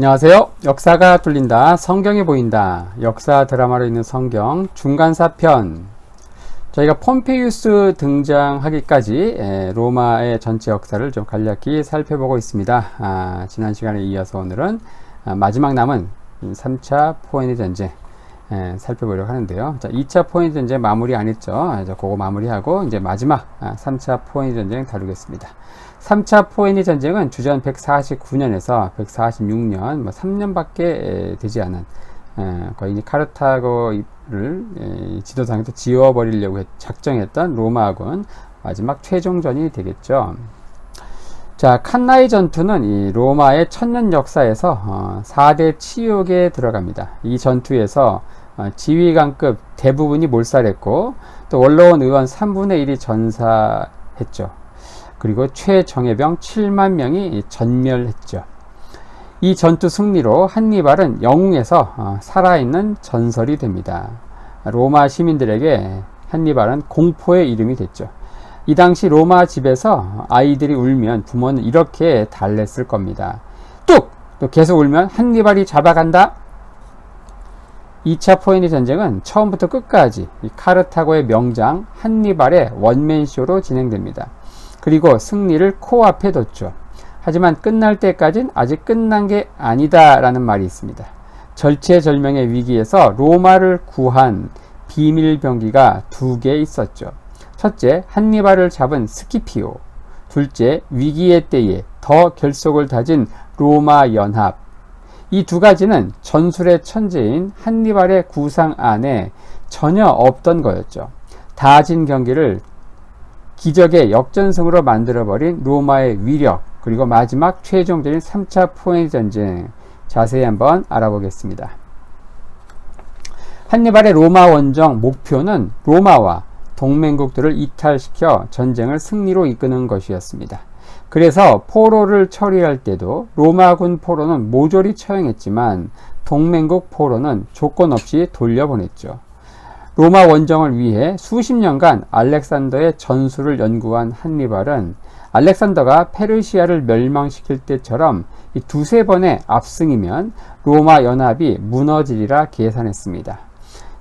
안녕하세요. 역사가 뚫린다. 성경이 보인다. 역사 드라마로 있는 성경 중간사편. 저희가 폼페이우스 등장하기까지 에, 로마의 전체 역사를 좀 간략히 살펴보고 있습니다. 아, 지난 시간에 이어서 오늘은 아, 마지막 남은 3차 포에니 전쟁 에, 살펴보려고 하는데요. 자, 2차 포에니 전쟁 마무리 안 했죠. 이제 그거 마무리하고 이제 마지막 아, 3차 포에니 전쟁 다루겠습니다. 3차 포에니 전쟁은 주전 149년에서 146년, 뭐 3년밖에 되지 않은 에, 거의 카르타고를 에, 지도상에서 지워버리려고 했, 작정했던 로마군 마지막 최종전이 되겠죠. 자, 칸나이 전투는 이 로마의 천년 역사에서 어, 4대 치욕에 들어갑니다. 이 전투에서 어, 지휘관급 대부분이 몰살했고 또 원로원 의원 3분의 1이 전사했죠. 그리고 최정예병 7만 명이 전멸했죠. 이 전투 승리로 한니발은 영웅에서 어, 살아있는 전설이 됩니다. 로마 시민들에게 한니발은 공포의 이름이 됐죠. 이 당시 로마 집에서 아이들이 울면 부모는 이렇게 달랬을 겁니다. 뚝! 또 계속 울면 한니발이 잡아간다? 2차 포에니 전쟁은 처음부터 끝까지 카르타고의 명장 한니발의 원맨쇼로 진행됩니다. 그리고 승리를 코앞에 뒀죠. 하지만 끝날 때까진 아직 끝난 게 아니다라는 말이 있습니다. 절체절명의 위기에서 로마를 구한 비밀 병기가 두 개 있었죠. 첫째, 한니발을 잡은 스키피오. 둘째, 위기의 때에 더 결속을 다진 로마 연합. 이 두 가지는 전술의 천재인 한니발의 구상 안에 전혀 없던 거였죠. 다진 경기를 기적의 역전승으로 만들어버린 로마의 위력, 그리고 마지막 최종적인 3차 포에니 전쟁 자세히 한번 알아보겠습니다. 한니발의 로마 원정 목표는 로마와 동맹국들을 이탈시켜 전쟁을 승리로 이끄는 것이었습니다. 그래서 포로를 처리할 때도 로마군 포로는 모조리 처형했지만 동맹국 포로는 조건 없이 돌려보냈죠. 로마 원정을 위해 수십 년간 알렉산더의 전술을 연구한 한니발은 알렉산더가 페르시아를 멸망시킬 때처럼 이 두세 번의 압승이면 로마 연합이 무너지리라 계산했습니다.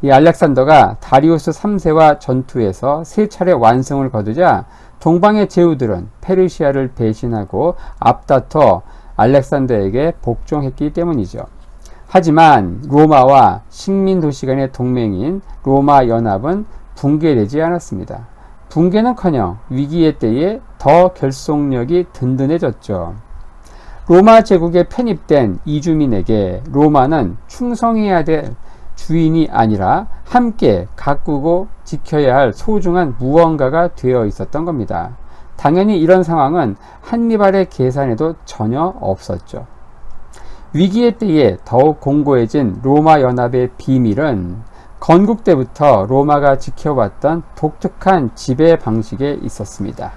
이 알렉산더가 다리우스 3세와 전투에서 세 차례 완승을 거두자 동방의 제후들은 페르시아를 배신하고 앞다퉈 알렉산더에게 복종했기 때문이죠. 하지만 로마와 식민 도시 간의 동맹인 로마 연합은 붕괴되지 않았습니다. 붕괴는커녕 위기의 때에 더 결속력이 든든해졌죠. 로마 제국에 편입된 이주민에게 로마는 충성해야 될 주인이 아니라 함께 가꾸고 지켜야 할 소중한 무언가가 되어 있었던 겁니다. 당연히 이런 상황은 한니발의 계산에도 전혀 없었죠. 위기의 때에 더욱 공고해진 로마 연합의 비밀은 건국 때부터 로마가 지켜왔던 독특한 지배 방식에 있었습니다.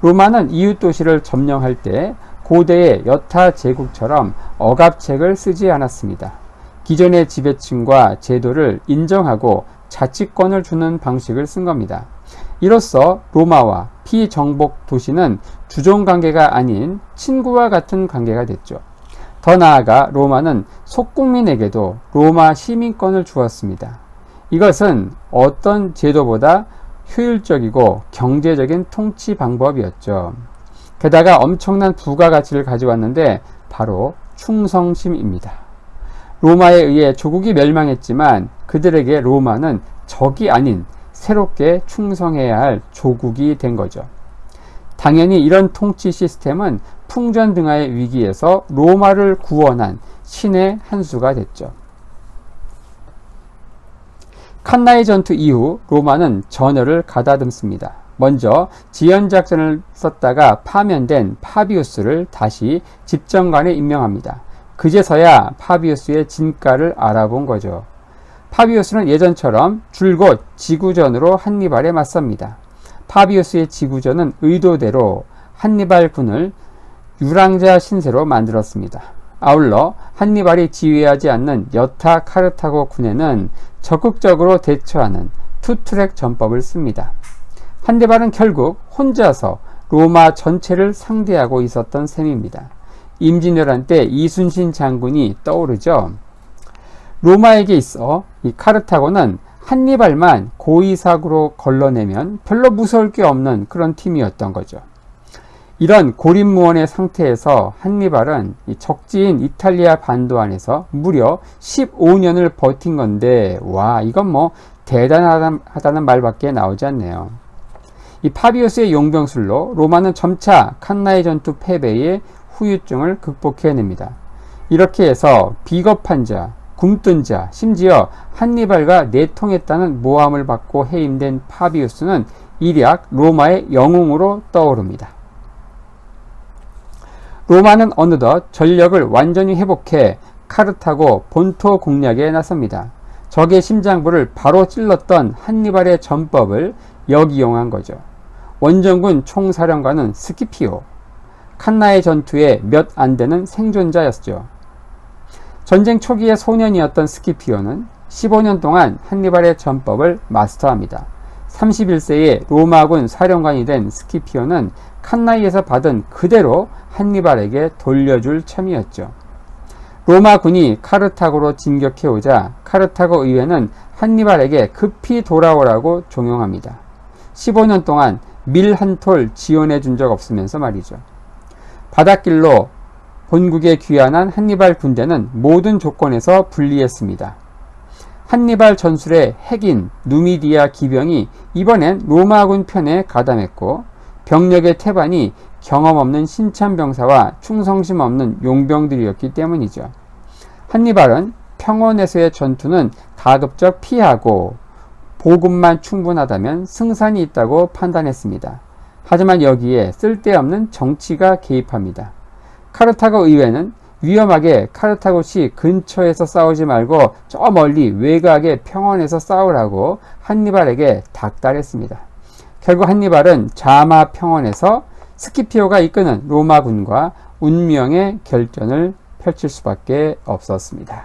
로마는 이웃 도시를 점령할 때 고대의 여타 제국처럼 억압책을 쓰지 않았습니다. 기존의 지배층과 제도를 인정하고 자치권을 주는 방식을 쓴 겁니다. 이로써 로마와 피정복 도시는 주종 관계가 아닌 친구와 같은 관계가 됐죠. 더 나아가 로마는 속국민에게도 로마 시민권을 주었습니다. 이것은 어떤 제도보다 효율적이고 경제적인 통치 방법이었죠. 게다가 엄청난 부가가치를 가져왔는데 바로 충성심입니다. 로마에 의해 조국이 멸망했지만 그들에게 로마는 적이 아닌 새롭게 충성해야 할 조국이 된 거죠. 당연히 이런 통치 시스템은 풍전등화의 위기에서 로마를 구원한 신의 한 수가 됐죠. 칸나이 전투 이후 로마는 전열을 가다듬습니다. 먼저 지연 작전을 썼다가 파면된 파비우스를 다시 집정관에 임명합니다. 그제서야 파비우스의 진가를 알아본 거죠. 파비우스는 예전처럼 줄곧 지구전으로 한니발에 맞섭니다. 파비우스의 지구전은 의도대로 한니발 군을 유랑자 신세로 만들었습니다. 아울러 한니발이 지휘하지 않는 여타 카르타고 군에는 적극적으로 대처하는 투트랙 전법을 씁니다. 한니발은 결국 혼자서 로마 전체를 상대하고 있었던 셈입니다. 임진왜란 때 이순신 장군이 떠오르죠. 로마에게 있어 이 카르타고는 한니발만 고의사구로 걸러내면 별로 무서울 게 없는 그런 팀이었던 거죠. 이런 고립무원의 상태에서 한니발은 적지인 이탈리아 반도 안에서 무려 15년을 버틴 건데 와 이건 뭐 대단하다는 말밖에 나오지 않네요. 이 파비우스의 용병술로 로마는 점차 칸나의 전투 패배의 후유증을 극복해냅니다. 이렇게 해서 비겁한 자, 굶뜬 자, 심지어 한니발과 내통했다는 모함을 받고 해임된 파비우스는 일약 로마의 영웅으로 떠오릅니다. 로마는 어느덧 전력을 완전히 회복해 카르타고 본토 공략에 나섭니다. 적의 심장부를 바로 찔렀던 한니발의 전법을 역이용한 거죠. 원정군 총사령관은 스키피오, 칸나의 전투에 몇 안 되는 생존자였죠. 전쟁 초기의 소년이었던 스키피오는 15년 동안 한니발의 전법을 마스터합니다. 31세에 로마군 사령관이 된 스키피오는 칸나이에서 받은 그대로 한니발에게 돌려줄 참이었죠. 로마군이 카르타고로 진격해오자 카르타고 의회는 한니발에게 급히 돌아오라고 종용합니다. 15년 동안 밀 한 톨 지원해 준 적 없으면서 말이죠. 바닷길로 본국에 귀환한 한니발 군대는 모든 조건에서 불리했습니다. 한니발 전술의 핵인 누미디아 기병이 이번엔 로마군 편에 가담했고 병력의 태반이 경험 없는 신참 병사와 충성심 없는 용병들이었기 때문이죠. 한니발은 평원에서의 전투는 가급적 피하고 보급만 충분하다면 승산이 있다고 판단했습니다. 하지만 여기에 쓸데없는 정치가 개입합니다. 카르타고 의회는 위험하게 카르타고시 근처에서 싸우지 말고 저 멀리 외곽의 평원에서 싸우라고 한니발에게 닥달했습니다. 결국 한니발은 자마 평원에서 스키피오가 이끄는 로마군과 운명의 결전을 펼칠 수밖에 없었습니다.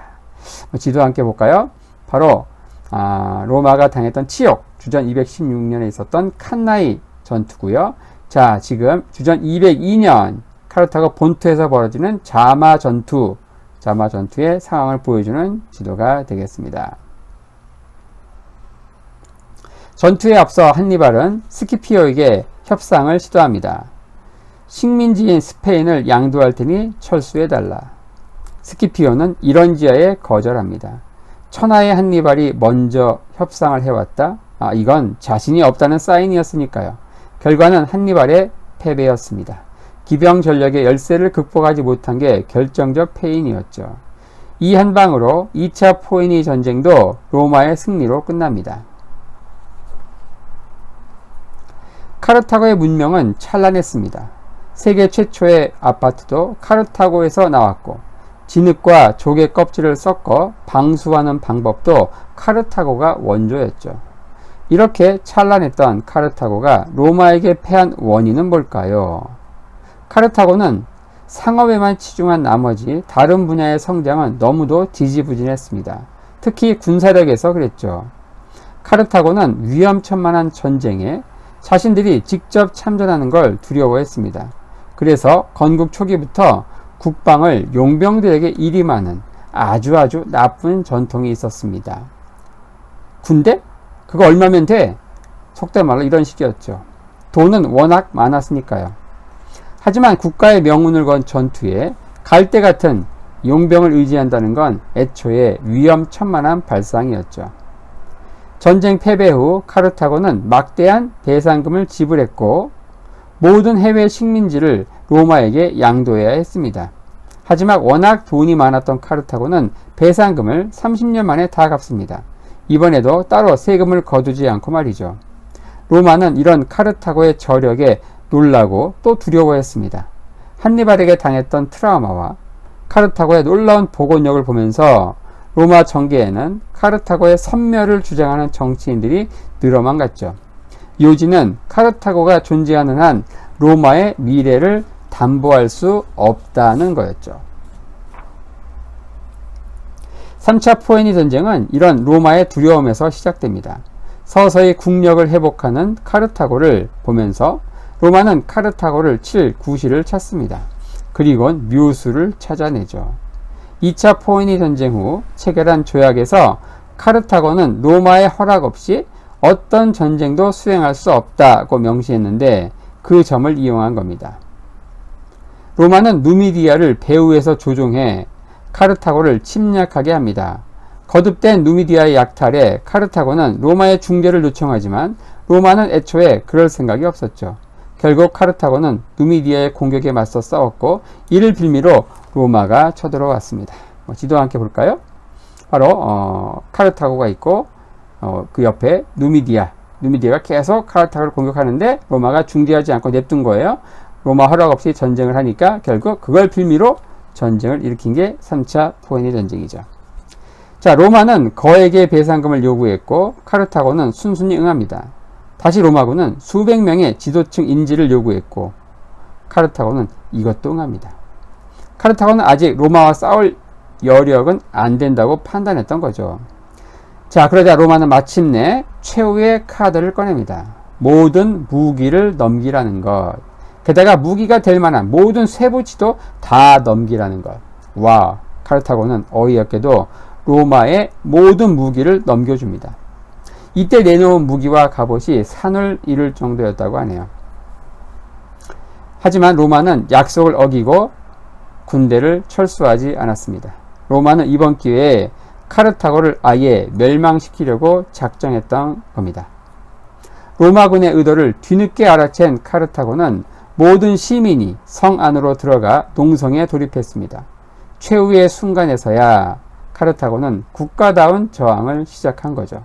뭐 지도 함께 볼까요? 바로 아, 로마가 당했던 치욕 주전 216년에 있었던 칸나이 전투고요. 자, 지금 주전 202년 카르타고 본토에서 벌어지는 자마 전투, 자마 전투의 상황을 보여주는 지도가 되겠습니다. 전투에 앞서 한니발은 스키피오에게 협상을 시도합니다. 식민지인 스페인을 양도할 테니 철수해달라. 스키피오는 이런 지하에 거절합니다. 천하의 한니발이 먼저 협상을 해왔다. 아, 이건 자신이 없다는 사인이었으니까요. 결과는 한니발의 패배였습니다. 기병 전력의 열세를 극복하지 못한 게 결정적 패인이었죠. 이 한 방으로 2차 포에니 전쟁도 로마의 승리로 끝납니다. 카르타고의 문명은 찬란했습니다. 세계 최초의 아파트도 카르타고에서 나왔고 진흙과 조개 껍질을 섞어 방수하는 방법도 카르타고가 원조였죠. 이렇게 찬란했던 카르타고가 로마에게 패한 원인은 뭘까요? 카르타고는 상업에만 치중한 나머지 다른 분야의 성장은 너무도 지지부진했습니다. 특히 군사력에서 그랬죠. 카르타고는 위험천만한 전쟁에 자신들이 직접 참전하는 걸 두려워했습니다. 그래서 건국 초기부터 국방을 용병들에게 일임하는 아주 아주 나쁜 전통이 있었습니다. 군대? 그거 얼마면 돼? 속된 말로 이런 식이었죠. 돈은 워낙 많았으니까요. 하지만 국가의 명운을 건 전투에 갈대 같은 용병을 의지한다는 건 애초에 위험천만한 발상이었죠. 전쟁 패배 후 카르타고는 막대한 배상금을 지불했고 모든 해외 식민지를 로마에게 양도해야 했습니다. 하지만 워낙 돈이 많았던 카르타고는 배상금을 30년 만에 다 갚습니다. 이번에도 따로 세금을 거두지 않고 말이죠. 로마는 이런 카르타고의 저력에 놀라고 또 두려워했습니다. 한니발에게 당했던 트라우마와 카르타고의 놀라운 복원력을 보면서 로마 정계에는 카르타고의 선멸을 주장하는 정치인들이 늘어만 갔죠. 요지는 카르타고가 존재하는 한 로마의 미래를 담보할 수 없다는 거였죠. 3차 포에니 전쟁은 이런 로마의 두려움에서 시작됩니다. 서서히 국력을 회복하는 카르타고를 보면서 로마는 카르타고를 칠 구실을 찾습니다. 그리곤 묘수를 찾아내죠. 2차 포에니 전쟁 후 체결한 조약에서 카르타고는 로마의 허락 없이 어떤 전쟁도 수행할 수 없다고 명시했는데 그 점을 이용한 겁니다. 로마는 누미디아를 배후에서 조종해 카르타고를 침략하게 합니다. 거듭된 누미디아의 약탈에 카르타고는 로마의 중재를 요청하지만 로마는 애초에 그럴 생각이 없었죠. 결국 카르타고는 누미디아의 공격에 맞서 싸웠고 이를 빌미로 로마가 쳐들어왔습니다. 뭐 지도 함께 볼까요? 바로 어, 카르타고가 있고 어, 그 옆에 누미디아, 누미디아가 계속 카르타고를 공격하는데 로마가 중재하지 않고 냅둔 거예요. 로마 허락 없이 전쟁을 하니까 결국 그걸 빌미로 전쟁을 일으킨 게 3차 포에니 전쟁이죠. 자, 로마는 거액의 배상금을 요구했고 카르타고는 순순히 응합니다. 다시 로마군은 수백 명의 지도층 인지를 요구했고 카르타고는 이것도 응합니다. 카르타고는 아직 로마와 싸울 여력은 안 된다고 판단했던 거죠. 자, 그러자 로마는 마침내 최후의 카드를 꺼냅니다. 모든 무기를 넘기라는 것. 게다가 무기가 될 만한 모든 쇠붙이도 다 넘기라는 것. 와, 카르타고는 어이없게도 로마의 모든 무기를 넘겨줍니다. 이때 내놓은 무기와 갑옷이 산을 이룰 정도였다고 하네요. 하지만 로마는 약속을 어기고 군대를 철수하지 않았습니다. 로마는 이번 기회에 카르타고를 아예 멸망시키려고 작정했던 겁니다. 로마군의 의도를 뒤늦게 알아챈 카르타고는 모든 시민이 성 안으로 들어가 농성에 돌입했습니다. 최후의 순간에서야 카르타고는 국가다운 저항을 시작한 거죠.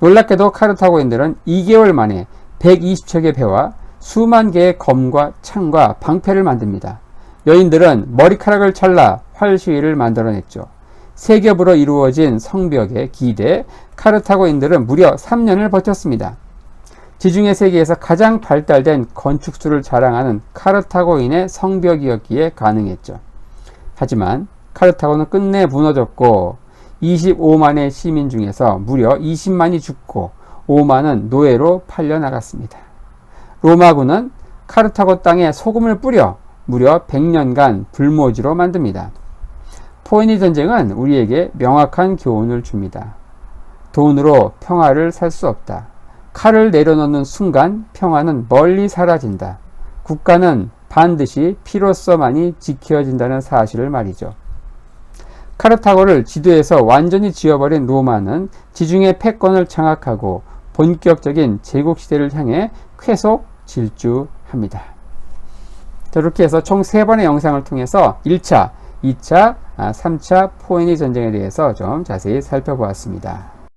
놀랍게도 카르타고인들은 2개월 만에 120척의 배와 수만 개의 검과 창과 방패를 만듭니다. 여인들은 머리카락을 잘라 활시위를 만들어냈죠. 세 겹으로 이루어진 성벽에 기대 카르타고인들은 무려 3년을 버텼습니다. 지중해 세계에서 가장 발달된 건축수를 자랑하는 카르타고인의 성벽이었기에 가능했죠. 하지만 카르타고는 끝내 무너졌고 25만의 시민 중에서 무려 20만이 죽고 5만은 노예로 팔려나갔습니다. 로마군은 카르타고 땅에 소금을 뿌려 무려 100년간 불모지로 만듭니다. 포에니 전쟁은 우리에게 명확한 교훈을 줍니다. 돈으로 평화를 살 수 없다. 칼을 내려놓는 순간 평화는 멀리 사라진다. 국가는 반드시 피로써만이 지켜진다는 사실을 말이죠. 카르타고를 지도에서 완전히 지워버린 로마는 지중해 패권을 장악하고 본격적인 제국시대를 향해 쾌속 질주합니다. 자, 이렇게 해서 총 3번의 영상을 통해서 1차, 2차, 3차 포에니 전쟁에 대해서 좀 자세히 살펴보았습니다.